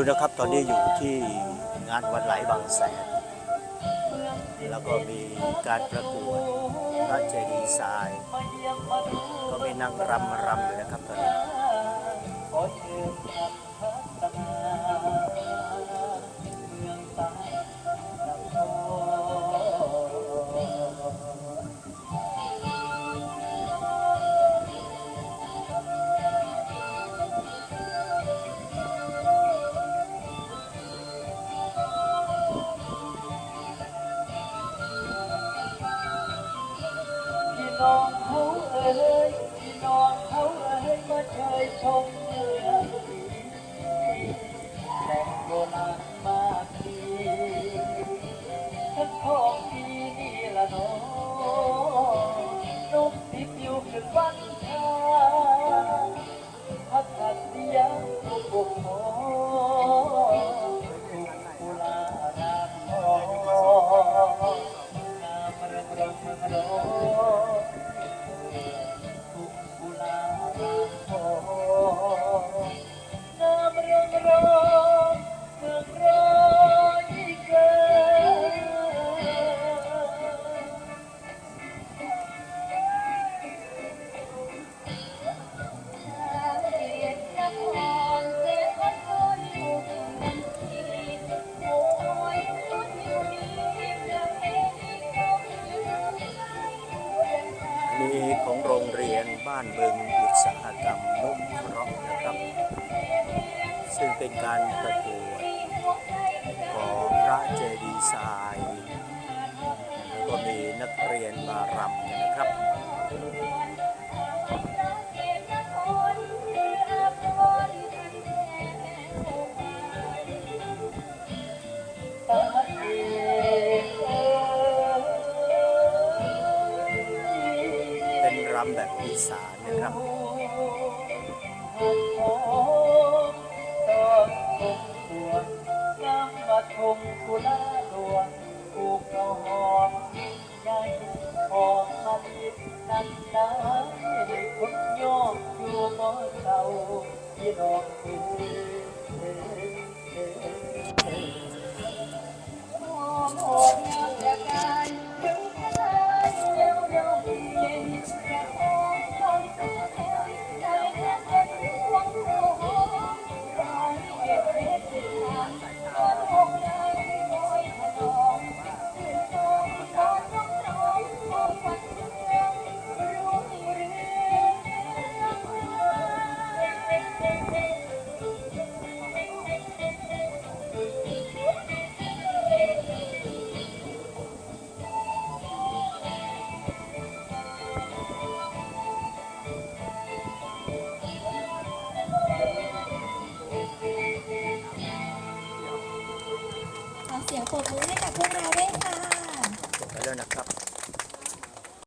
ดูนะครับตอนนี้อยู่ที่งานวันไหลบางแสน แล้วก็มีการประกวดพระเจดีย์ทราย ก็มีนางรำรำอยู่นะครับตอน น้องเขาเอ่ยพี่น้องเขาเอ่ยมาเชยชมเมืองแหล่งโบราณมากดีฉันของดีนี่ละน้องนุ่มติดอยู่ขึ้นวันทาพัฒนเสียงทุกบุกโม โรงเรียนบ้านเมืองอุตสาหกรรมนุ่มเคราะห์นะครับ ซึ่งเป็นการประกวดของพระเจดีย์ทรายแล้วก็มีนักเรียนมารำกันนะครับ รำแบบอีสานนะครับหักหอมตอนคงควรน้ำมาชมกุลาดวงผูกเอาหอมยิ่งใหญ่หอมอยู่บ่เศร้าพี่น้อ เสียงปรบมือให้กับพวกเราด้วยค่ะ จบไปแล้วนะครับ